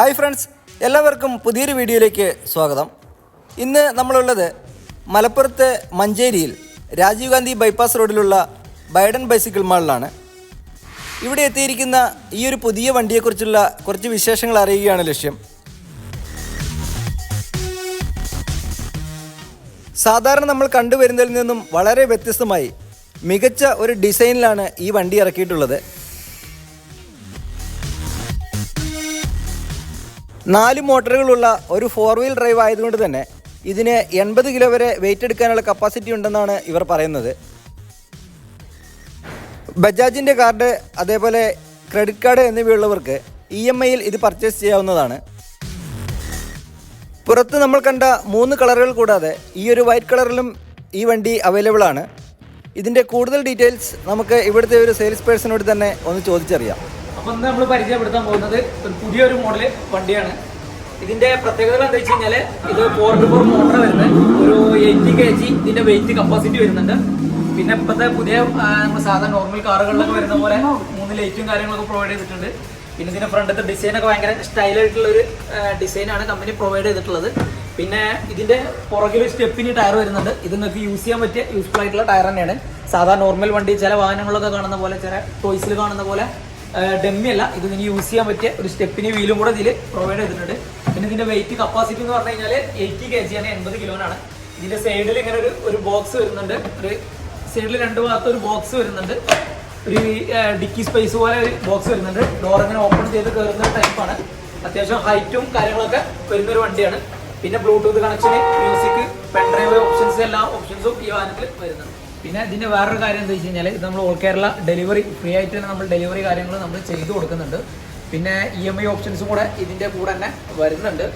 Hi friends എല്ലാവർക്കും പുതിയൊരു വീഡിയോയിലേക്ക് സ്വാഗതം. ഇന്ന് നമ്മളുള്ളത് മലപ്പുറത്ത് മഞ്ചേരിയിൽ രാജീവ് ഗാന്ധി ബൈപ്പാസ് റോഡിലുള്ള ബൈഡൻ ബൈസിക്കിൾ മാളിലാണ്. ഇവിടെ എത്തിയിരിക്കുന്ന ഈ ഒരു പുതിയ വണ്ടിയെക്കുറിച്ചുള്ള കുറച്ച് വിശേഷങ്ങൾ അറിയുകയാണ് ലക്ഷ്യം. സാധാരണ നമ്മൾ കണ്ടുവരുന്നതിൽ നിന്നും വളരെ വ്യത്യസ്തമായി മികച്ച ഒരു ഡിസൈനിലാണ് ഈ വണ്ടി ഇറക്കിയിട്ടുള്ളത്. നാല് മോട്ടറുകളുള്ള ഒരു ഫോർ വീൽ ഡ്രൈവ് ആയതുകൊണ്ട് തന്നെ ഇതിന് എൺപത് കിലോ വരെ വെയിറ്റ് എടുക്കാനുള്ള കപ്പാസിറ്റി ഉണ്ടെന്നാണ് ഇവർ പറയുന്നത്. ബജാജിന്റെ കാർഡ് അതേപോലെ ക്രെഡിറ്റ് കാർഡ് എന്നിവയുള്ളവർക്ക് ഇ എം ഐയിൽ ഇത് പർച്ചേസ് ചെയ്യാവുന്നതാണ്. പുറത്ത് നമ്മൾ കണ്ട മൂന്ന് കളറുകൾ കൂടാതെ ഈ ഒരു വൈറ്റ് കളറിലും ഈ വണ്ടി അവൈലബിൾ ആണ്. ഇതിന്റെ കൂടുതൽ ഡീറ്റെയിൽസ് നമുക്ക് ഇവിടുത്തെ ഒരു സെയിൽസ് പേഴ്സണോട് തന്നെ ഒന്ന് ചോദിച്ചറിയാം. അപ്പൊ ഇന്ന് നമ്മൾ പരിചയപ്പെടുത്താൻ പോകുന്നത് ഒരു പുതിയൊരു മോഡൽ വണ്ടിയാണ്. ഇതിന്റെ പ്രത്യേകത എന്താ വെച്ച് കഴിഞ്ഞാൽ ഇത് ഫോർ ടു ഫോർ മോട്ടർ വരുന്നത്. ഒരു എയ്റ്റി കെ ജി ഇതിന്റെ വെയിറ്റ് കപ്പാസിറ്റി വരുന്നുണ്ട്. പിന്നെ ഇപ്പത്തെ പുതിയ നമ്മുടെ സാധാരണ നോർമൽ കാറുകളിലൊക്കെ വരുന്ന പോലെ മൂന്ന് ലൈറ്റും കാര്യങ്ങളൊക്കെ പ്രൊവൈഡ് ചെയ്തിട്ടുണ്ട്. പിന്നെ ഇതിന്റെ ഫ്രണ്ടത്തെ ഡിസൈൻ ഒക്കെ ഭയങ്കര സ്റ്റൈലായിട്ടുള്ള ഒരു ഡിസൈനാണ് കമ്പനി പ്രൊവൈഡ് ചെയ്തിട്ടുള്ളത്. പിന്നെ ഇതിന്റെ പുറകിൽ സ്റ്റെപ്പിന് ടയർ വരുന്നുണ്ട്. ഇത് നിങ്ങൾക്ക് യൂസ് ചെയ്യാൻ പറ്റിയ യൂസ്ഫുൾ ആയിട്ടുള്ള ടയർ തന്നെയാണ്. സാധാരണ നോർമൽ വണ്ടി ചില വാഹനങ്ങളൊക്കെ കാണുന്ന പോലെ ചില ടോയ്സിൽ കാണുന്ന പോലെ ഡെമ്മി അല്ല ഇത് ഇതിന് യൂസ് ചെയ്യാൻ പറ്റിയ ഒരു സ്റ്റെപ്പിന് വീലും കൂടെ ഇതിൽ പ്രൊവൈഡ് ചെയ്തിട്ടുണ്ട്. പിന്നെ ഇതിന്റെ വെയിറ്റ് കപ്പാസിറ്റി എന്ന് പറഞ്ഞു കഴിഞ്ഞാൽ എയ്റ്റി കെ ജി ആണ് എൺപത് കിലോനാണ് ഇതിന്റെ സൈഡിൽ ഇങ്ങനെ ഒരു ഒരു ബോക്സ് വരുന്നുണ്ട്. ഒരു സൈഡിൽ രണ്ട് ഭാഗത്ത് ഒരു ബോക്സ് വരുന്നുണ്ട്. ഒരു ഡിക്കി സ്പേസ് പോലെ ഒരു ബോക്സ് വരുന്നുണ്ട്. ഡോർ ഇങ്ങനെ ഓപ്പൺ ചെയ്ത് കയറുന്ന ടൈപ്പാണ് അത്യാവശ്യം ഹൈറ്റും കാര്യങ്ങളൊക്കെ വരുന്ന ഒരു വണ്ടിയാണ്. പിന്നെ ബ്ലൂടൂത്ത് കണക്ഷന് മ്യൂസിക് പെൻഡ്രൈവ് ഓപ്ഷൻസ് എല്ലാ ഓപ്ഷൻസും ഈ വാഹനത്തിൽ വരുന്നുണ്ട്. പിന്നെ ഇതിന്റെ വേറൊരു കാര്യം എന്താ വെച്ച് കഴിഞ്ഞാൽ നമ്മൾ ഓൾ കേരള ഡെലിവറി ഫ്രീ ആയിട്ട് തന്നെ നമ്മൾ ഡെലിവറി കാര്യങ്ങൾ നമ്മൾ ചെയ്തു കൊടുക്കുന്നുണ്ട്. പിന്നെ ഇ എം ഐ ഓപ്ഷൻസും കൂടെ ഇതിന്റെ കൂടെ തന്നെ വരുന്നുണ്ട്.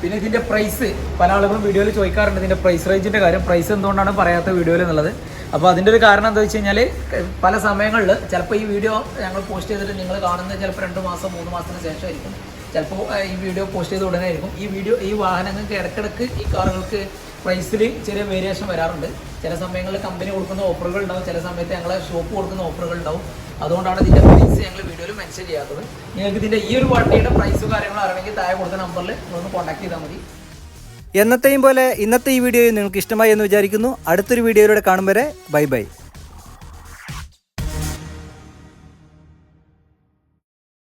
പിന്നെ ഇതിന്റെ പ്രൈസ് പല ആളുകളും വീഡിയോയിൽ ചോദിക്കാറുണ്ട് ഇതിന്റെ പ്രൈസ് റേഞ്ചിന്റെ കാര്യം. പ്രൈസ് എന്തുകൊണ്ടാണ് പറയാത്ത വീഡിയോയിൽ എന്നുള്ളത്. അപ്പോൾ അതിന്റെ ഒരു കാരണം എന്താ വെച്ച് കഴിഞ്ഞാൽ പല സമയങ്ങളിൽ ചിലപ്പോൾ ഈ വീഡിയോ ഞങ്ങൾ പോസ്റ്റ് ചെയ്തിട്ട് നിങ്ങൾ കാണുന്നത് ചിലപ്പോൾ രണ്ട് മാസം മൂന്ന് മാസത്തിന് ശേഷമായിരിക്കും. ചിലപ്പോൾ ഈ വീഡിയോ പോസ്റ്റ് ചെയ്ത ഉടനെ ആയിരിക്കും. ഈ വീഡിയോ ഈ വാഹനങ്ങൾക്ക് ഇടക്കിടക്ക് ഈ കാറുകൾക്ക് പ്രൈസിൽ ചെറിയ വേരിയേഷൻ വരാറുണ്ട്. ചില സമയങ്ങളിൽ കമ്പനി കൊടുക്കുന്ന ഓഫറുകൾ ഉണ്ടാവും. ചില സമയത്ത് ഞങ്ങളെ ഷോപ്പ് കൊടുക്കുന്ന ഓഫറുകൾ ഉണ്ടാവും. അതുകൊണ്ടാണ് ഇതിന്റെ പ്രൈസ് ഞങ്ങൾ വീഡിയോയിൽ മെൻഷൻ ചെയ്യാത്തത്. നിങ്ങൾക്ക് ഇതിന്റെ ഈ ഒരു വണ്ടിയുടെ പ്രൈസും കാര്യങ്ങളും അറിയണമെങ്കിൽ താഴെ കൊടുത്ത നമ്പറിൽ നിങ്ങളൊന്ന് കോൺടാക്ട് ചെയ്താൽ മതി. എന്നത്തെയും പോലെ ഇന്നത്തെ ഈ വീഡിയോ നിങ്ങൾക്ക് ഇഷ്ടമായി എന്ന് വിചാരിക്കുന്നു. അടുത്തൊരു വീഡിയോയിലൂടെ കാണും വരെ ബൈ ബൈ.